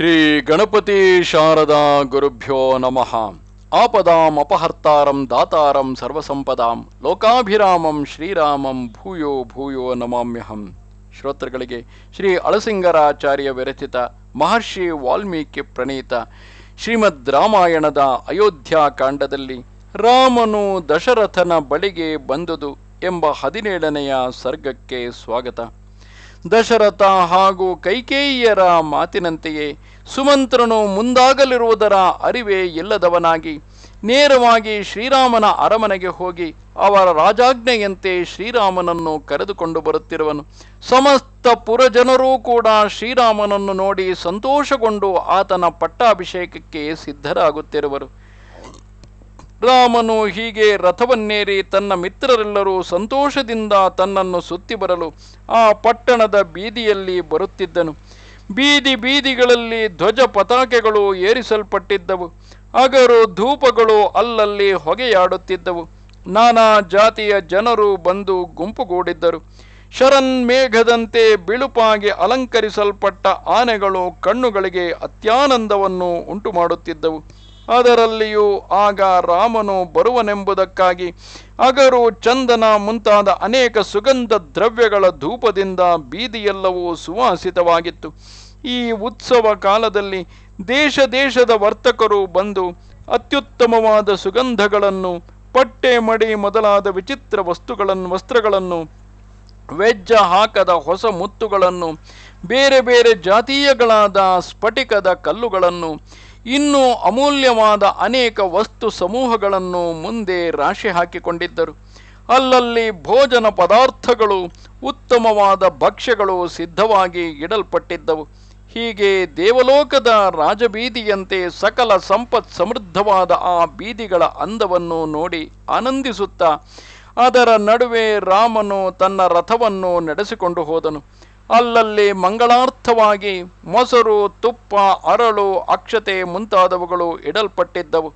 ಶ್ರೀ ಗಣಪತಿ ಶಾರದಾ ಗುರುಭ್ಯೋ ನಮಃ. ಆಪದಾಂ ಅಪಹರ್ತಾರಂ ದಾತಾರಂ ಸರ್ವಸಂಪದಾಂ ಲೋಕಾಭಿರಾಮಂ ಶ್ರೀರಾಮಂ ಭೂಯೋ ಭೂಯೋ ನಮಾಮ್ಯಹಂ. ಶ್ರೋತೃಗಳಿಗೆ ಶ್ರೀ ಅಳಸಿಂಗರಾಚಾರ್ಯ ವಿರಚಿತ ಮಹರ್ಷಿ ವಾಲ್ಮೀಕಿ ಪ್ರಣೀತ ಶ್ರೀಮದ್ ರಾಮಾಯಣದ ಅಯೋಧ್ಯ ಕಾಂಡದಲ್ಲಿ ರಾಮನು ದಶರಥನ ಬಳಿಗೆ ಬಂದುದು ಎಂಬ ಹದಿನೇಳನೆಯ ಸರ್ಗಕ್ಕೆ ಸ್ವಾಗತ. ದಶರಥ ಹಾಗೂ ಕೈಕೇಯಿಯರ ಮಾತಿನಂತೆಯೇ ಸುಮಂತ್ರನು ಮುಂದಾಗಲಿರುವುದರ ಅರಿವೇ ಇಲ್ಲದವನಾಗಿ ನೇರವಾಗಿ ಶ್ರೀರಾಮನ ಅರಮನೆಗೆ ಹೋಗಿ ಅವರ ರಾಜಾಜ್ಞೆಯಂತೆ ಶ್ರೀರಾಮನನ್ನು ಕರೆದುಕೊಂಡು ಬರುತ್ತಿರುವನು. ಸಮಸ್ತ ಪುರಜನರೂ ಕೂಡ ಶ್ರೀರಾಮನನ್ನು ನೋಡಿ ಸಂತೋಷಗೊಂಡು ಆತನ ಪಟ್ಟಾಭಿಷೇಕಕ್ಕೆ ಸಿದ್ಧರಾಗುತ್ತಿರುವರು. ರಾಮನು ಹೀಗೆ ರಥವನ್ನೇರಿ ತನ್ನ ಮಿತ್ರರೆಲ್ಲರೂ ಸಂತೋಷದಿಂದ ತನ್ನನ್ನು ಸುತ್ತಿ ಬರಲು ಆ ಪಟ್ಟಣದ ಬೀದಿಯಲ್ಲಿ ಬರುತ್ತಿದ್ದನು. ಬೀದಿ ಬೀದಿಗಳಲ್ಲಿ ಧ್ವಜ ಪತಾಕೆಗಳು ಏರಿಸಲ್ಪಟ್ಟಿದ್ದವು. ಅಗರು ಧೂಪಗಳು ಅಲ್ಲಲ್ಲಿ ಹೊಗೆಯಾಡುತ್ತಿದ್ದವು. ನಾನಾ ಜಾತಿಯ ಜನರು ಬಂದು ಗುಂಪುಗೂಡಿದ್ದರು. ಶರನ್ಮೇಘದಂತೆ ಬಿಳುಪಾಗಿ ಅಲಂಕರಿಸಲ್ಪಟ್ಟ ಆನೆಗಳು ಕಣ್ಣುಗಳಿಗೆ ಅತ್ಯಾನಂದವನ್ನು ಉಂಟು ಮಾಡುತ್ತಿದ್ದವು ಅದರಲ್ಲಿಯೂ ಆಗ ರಾಮನು ಬರುವನೆಂಬುದಕ್ಕಾಗಿ ಅಗರು ಚಂದನ ಮುಂತಾದ ಅನೇಕ ಸುಗಂಧ ದ್ರವ್ಯಗಳ ಧೂಪದಿಂದ ಬೀದಿಯೆಲ್ಲವೂ ಸುವಾಸಿತವಾಗಿತ್ತು. ಈ ಉತ್ಸವ ಕಾಲದಲ್ಲಿ ದೇಶ ದೇಶದ ವರ್ತಕರು ಬಂದು ಅತ್ಯುತ್ತಮವಾದ ಸುಗಂಧಗಳನ್ನು, ಪಟ್ಟೆ ಮಡಿ ಮೊದಲಾದ ವಿಚಿತ್ರ ವಸ್ತುಗಳನ್ನು, ವಸ್ತ್ರಗಳನ್ನು, ವೆಜ್ಜ ಹಾಕದ ಹೊಸ ಮುತ್ತುಗಳನ್ನು, ಬೇರೆ ಬೇರೆ ಜಾತೀಯಗಳಾದ ಸ್ಫಟಿಕದ ಕಲ್ಲುಗಳನ್ನು ಇನ್ನೂ ಅಮೂಲ್ಯವಾದ ಅನೇಕ ವಸ್ತು ಸಮೂಹಗಳನ್ನು ಮುಂದೆ ರಾಶಿ ಹಾಕಿಕೊಂಡಿದ್ದರು. ಅಲ್ಲಲ್ಲಿ ಭೋಜನ ಪದಾರ್ಥಗಳು, ಉತ್ತಮವಾದ ಭಕ್ಷ್ಯಗಳು ಸಿದ್ಧವಾಗಿ ಇಡಲ್ಪಟ್ಟಿದ್ದವು. ಹೀಗೆ ದೇವಲೋಕದ ರಾಜಬೀದಿಯಂತೆ ಸಕಲ ಸಂಪತ್ ಸಮೃದ್ಧವಾದ ಆ ಬೀದಿಗಳ ಅಂದವನ್ನು ನೋಡಿ ಆನಂದಿಸುತ್ತಾ, ಅದರ ನಡುವೆ ರಾಮನು ತನ್ನ ರಥವನ್ನು ನಡೆಸಿಕೊಂಡು ಹೋದನು. ಅಲ್ಲಲ್ಲಿ ಮಂಗಳಾರ್ಥವಾಗಿ ಮೊಸರು, ತುಪ್ಪ, ಅರಳು, ಅಕ್ಷತೆ ಮುಂತಾದವುಗಳು ಇಡಲ್ಪಟ್ಟಿದ್ದವು.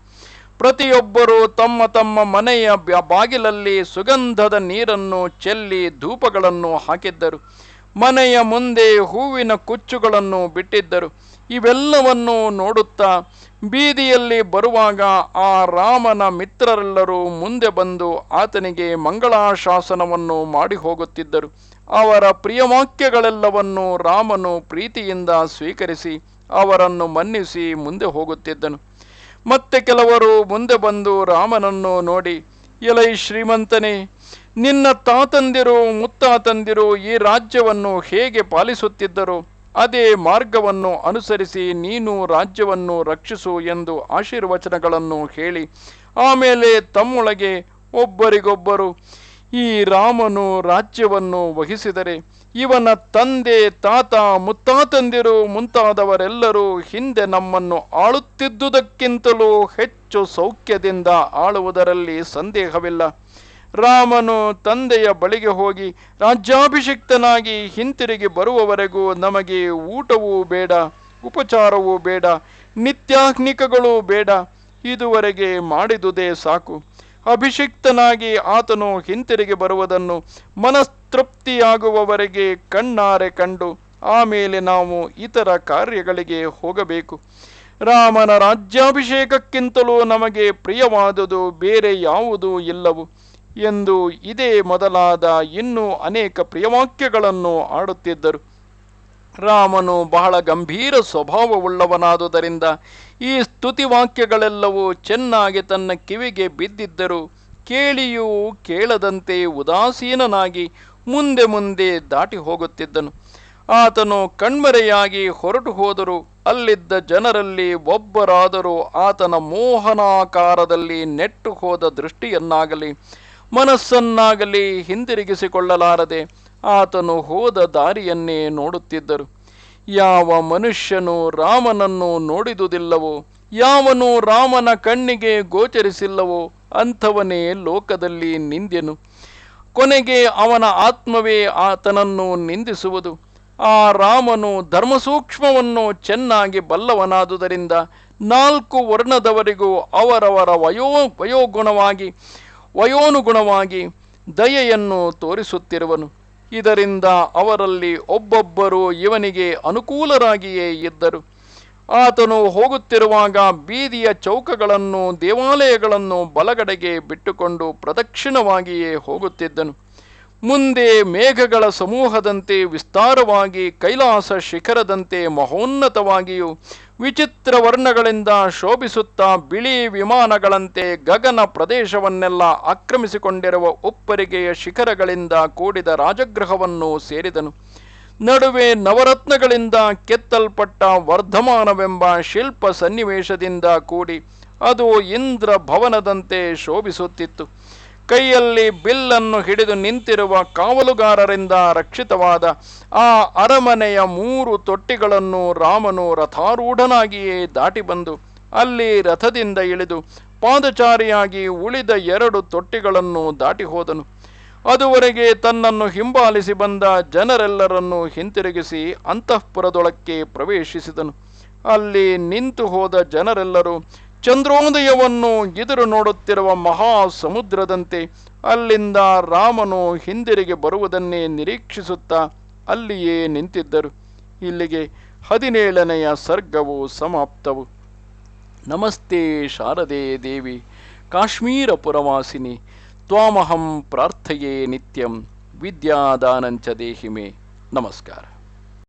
ಪ್ರತಿಯೊಬ್ಬರೂ ತಮ್ಮ ತಮ್ಮ ಮನೆಯ ಬಾಗಿಲಲ್ಲಿ ಸುಗಂಧದ ನೀರನ್ನು ಚೆಲ್ಲಿ ಧೂಪಗಳನ್ನು ಹಾಕಿದ್ದರು. ಮನೆಯ ಮುಂದೆ ಹೂವಿನ ಕುಚ್ಚುಗಳನ್ನು ಬಿಟ್ಟಿದ್ದರು. ಇವೆಲ್ಲವನ್ನು ನೋಡುತ್ತಾ ಬೀದಿಯಲ್ಲಿ ಬರುವಾಗ ಆ ರಾಮನ ಮಿತ್ರರೆಲ್ಲರೂ ಮುಂದೆ ಬಂದು ಆತನಿಗೆ ಮಂಗಳಾಶಾಸನವನ್ನು ಮಾಡಿ ಹೋಗುತ್ತಿದ್ದರು ಅವರ ಪ್ರಿಯವಾಕ್ಯಗಳೆಲ್ಲವನ್ನು ರಾಮನು ಪ್ರೀತಿಯಿಂದ ಸ್ವೀಕರಿಸಿ ಅವರನ್ನು ಮನ್ನಿಸಿ ಮುಂದೆ ಹೋಗುತ್ತಿದ್ದನು. ಮತ್ತೆ ಕೆಲವರು ಮುಂದೆ ಬಂದು ರಾಮನನ್ನು ನೋಡಿ, ಎಲೈ ಶ್ರೀಮಂತನೇ, ನಿನ್ನ ತಾತಂದಿರು, ಮುತ್ತಾತಂದಿರು ಈ ರಾಜ್ಯವನ್ನು ಹೇಗೆ ಪಾಲಿಸುತ್ತಿದ್ದರು? ಅದೇ ಮಾರ್ಗವನ್ನು ಅನುಸರಿಸಿ ನೀನು ರಾಜ್ಯವನ್ನು ರಕ್ಷಿಸು ಎಂದು ಆಶೀರ್ವಚನಗಳನ್ನು ಹೇಳಿ, ಆಮೇಲೆ ತಮ್ಮೊಳಗೆ ಒಬ್ಬರಿಗೊಬ್ಬರು ಈ ರಾಮನು ರಾಜ್ಯವನ್ನು ವಹಿಸಿದರೆ ಇವನ ತಂದೆ, ತಾತ, ಮುತ್ತಾತಂದಿರು ಮುಂತಾದವರೆಲ್ಲರೂ ಹಿಂದೆ ನಮ್ಮನ್ನು ಆಳುತ್ತಿದ್ದುದಕ್ಕಿಂತಲೂ ಹೆಚ್ಚು ಸೌಖ್ಯದಿಂದ ಆಳುವುದರಲ್ಲಿ ಸಂದೇಹವಿಲ್ಲ. ರಾಮನು ತಂದೆಯ ಬಳಿಗೆ ಹೋಗಿ ರಾಜ್ಯಾಭಿಷಿಕ್ತನಾಗಿ ಹಿಂತಿರುಗಿ ಬರುವವರೆಗೂ ನಮಗೆ ಊಟವೂ ಬೇಡ, ಉಪಚಾರವೂ ಬೇಡ ನಿತ್ಯಾಹ್ನಿಕಗಳೂ ಬೇಡ, ಇದುವರೆಗೆ ಮಾಡಿದುದೇ ಸಾಕು. ಅಭಿಷಿಕ್ತನಾಗಿ ಆತನು ಹಿಂತಿರುಗಿ ಬರುವುದನ್ನು ಮನಸ್ತೃಪ್ತಿಯಾಗುವವರೆಗೆ ಕಣ್ಣಾರೆ ಕಂಡು ಆಮೇಲೆ ನಾವು ಇತರ ಕಾರ್ಯಗಳಿಗೆ ಹೋಗಬೇಕು. ರಾಮನ ರಾಜ್ಯಾಭಿಷೇಕಕ್ಕಿಂತಲೂ ನಮಗೆ ಪ್ರಿಯವಾದುದು ಬೇರೆ ಯಾವುದೂ ಇಲ್ಲವು ಎಂದು ಇದೇ ಮೊದಲಾದ ಇನ್ನೂ ಅನೇಕ ಪ್ರಿಯವಾಕ್ಯಗಳನ್ನು ಆಡುತ್ತಿದ್ದರು. ರಾಮನು ಬಹಳ ಗಂಭೀರ ಸ್ವಭಾವವುಳ್ಳವನಾದುದರಿಂದ ಈ ಸ್ತುತಿವಾಕ್ಯಗಳೆಲ್ಲವೂ ಚೆನ್ನಾಗಿ ತನ್ನ ಕಿವಿಗೆ ಬಿದ್ದಿದ್ದರು ಕೇಳಿಯೂ ಕೇಳದಂತೆ ಉದಾಸೀನನಾಗಿ ಮುಂದೆ ಮುಂದೆ ದಾಟಿ ಹೋಗುತ್ತಿದ್ದನು. ಆತನು ಕಣ್ಮರೆಯಾಗಿ ಹೊರಟು ಹೋದರು ಅಲ್ಲಿದ್ದ ಜನರಲ್ಲಿ ಒಬ್ಬರಾದರೂ ಆತನ ಮೋಹನಾಕಾರದಲ್ಲಿ ನೆಟ್ಟು ಹೋದ ದೃಷ್ಟಿಯನ್ನಾಗಲಿ, ಮನಸ್ಸನ್ನಾಗಲಿ ಹಿಂದಿರುಗಿಸಿಕೊಳ್ಳಲಾರದೆ ಆತನು ಹೋದ ದಾರಿಯನ್ನೇ ನೋಡುತ್ತಿದ್ದರು. ಯಾವ ಮನುಷ್ಯನು ರಾಮನನ್ನು ನೋಡಿದುದಿಲ್ಲವೋ, ಯಾವನು ರಾಮನ ಕಣ್ಣಿಗೆ ಗೋಚರಿಸಿಲ್ಲವೋ, ಅಂಥವನೇ ಲೋಕದಲ್ಲಿ ನಿಂದ್ಯನು ಕೊನೆಗೆ ಅವನ ಆತ್ಮವೇ ಆತನನ್ನು ನಿಂದಿಸುವುದು. ಆ ರಾಮನು ಧರ್ಮಸೂಕ್ಷ್ಮವನ್ನು ಚೆನ್ನಾಗಿ ಬಲ್ಲವನಾದುದರಿಂದ ನಾಲ್ಕು ವರ್ಣದವರಿಗೂ ಅವರವರ ವಯೋ, ವಯೋಗುಣವಾಗಿ, ವಯೋನುಗುಣವಾಗಿ ದಯೆಯನ್ನು ತೋರಿಸುತ್ತಿರುವನು. ಇದರಿಂದ ಅವರಲ್ಲಿ ಒಬ್ಬೊಬ್ಬರು ಇವನಿಗೆ ಅನುಕೂಲರಾಗಿಯೇ ಇದ್ದರು. ಆತನು ಹೋಗುತ್ತಿರುವಾಗ ಬೀದಿಯ ಚೌಕಗಳನ್ನು ದೇವಾಲಯಗಳನ್ನು ಬಲಗಡೆಗೆ ಬಿಟ್ಟುಕೊಂಡು ಪ್ರದಕ್ಷಿಣವಾಗಿಯೇ ಹೋಗುತ್ತಿದ್ದನು. ಮುಂದೆ ಮೇಘಗಳ ಸಮೂಹದಂತೆ ವಿಸ್ತಾರವಾಗಿ, ಕೈಲಾಸ ಶಿಖರದಂತೆ ಮಹೋನ್ನತವಾಗಿಯೂ ವಿಚಿತ್ರ ವರ್ಣಗಳಿಂದ ಶೋಭಿಸುತ್ತಾ ಬಿಳಿ ವಿಮಾನಗಳಂತೆ ಗಗನ ಪ್ರದೇಶವನ್ನೆಲ್ಲ ಆಕ್ರಮಿಸಿಕೊಂಡಿರುವ ಉಪ್ಪರಿಗೆಯ ಶಿಖರಗಳಿಂದ ಕೂಡಿದ ರಾಜಗೃಹವನ್ನು ಸೇರಿದನು. ನಡುವೆ ನವರತ್ನಗಳಿಂದ ಕೆತ್ತಲ್ಪಟ್ಟ ವರ್ಧಮಾನವೆಂಬ ಶಿಲ್ಪ ಸನ್ನಿವೇಶದಿಂದ ಕೂಡಿ ಅದು ಇಂದ್ರ ಭವನದಂತೆ ಶೋಭಿಸುತ್ತಿತ್ತು. ಕೈಯಲ್ಲಿ ಬಿಲ್ಲನ್ನು ಹಿಡಿದು ನಿಂತಿರುವ ಕಾವಲುಗಾರರಿಂದ ರಕ್ಷಿತವಾದ ಆ ಅರಮನೆಯ ಮೂರು ತೊಟ್ಟಿಗಳನ್ನು ರಾಮನು ರಥಾರೂಢನಾಗಿಯೇ ದಾಟಿ ಬಂದು ಅಲ್ಲಿ ರಥದಿಂದ ಇಳಿದು ಪಾದಚಾರಿಯಾಗಿ ಉಳಿದ ಎರಡು ತೊಟ್ಟಿಗಳನ್ನು ದಾಟಿ ಹೋದನು. ಅದುವರೆಗೆ ತನ್ನನ್ನು ಹಿಂಬಾಲಿಸಿ ಬಂದ ಜನರೆಲ್ಲರನ್ನು ಹಿಂತಿರುಗಿಸಿ ಅಂತಃಪುರದೊಳಕ್ಕೆ ಪ್ರವೇಶಿಸಿದನು. ಅಲ್ಲಿ ನಿಂತು ಹೋದ ಜನರೆಲ್ಲರೂ ಚಂದ್ರೋದಯವನ್ನು ಎದುರು ನೋಡುತ್ತಿರುವ ಮಹಾ ಸಮುದ್ರದಂತೆ ಅಲ್ಲಿಂದ ರಾಮನು ಹಿಂದಿರುಗಿ ಬರುವುದನ್ನೇ ನಿರೀಕ್ಷಿಸುತ್ತಾ ಅಲ್ಲಿಯೇ ನಿಂತಿದ್ದರು. ಇಲ್ಲಿಗೆ ಹದಿನೇಳನೆಯ ಸರ್ಗವು ಸಮಾಪ್ತವು. ನಮಸ್ತೆ ಶಾರದೆ ದೇವಿ ಕಾಶ್ಮೀರ ಪುರವಾಸಿನಿ ತ್ವಾಮಹಂ ಪ್ರಾರ್ಥಯೇ ನಿತ್ಯಂ, ವಿದ್ಯಾದಾನಂಚ ದೇಹಿಮೆ. ನಮಸ್ಕಾರ.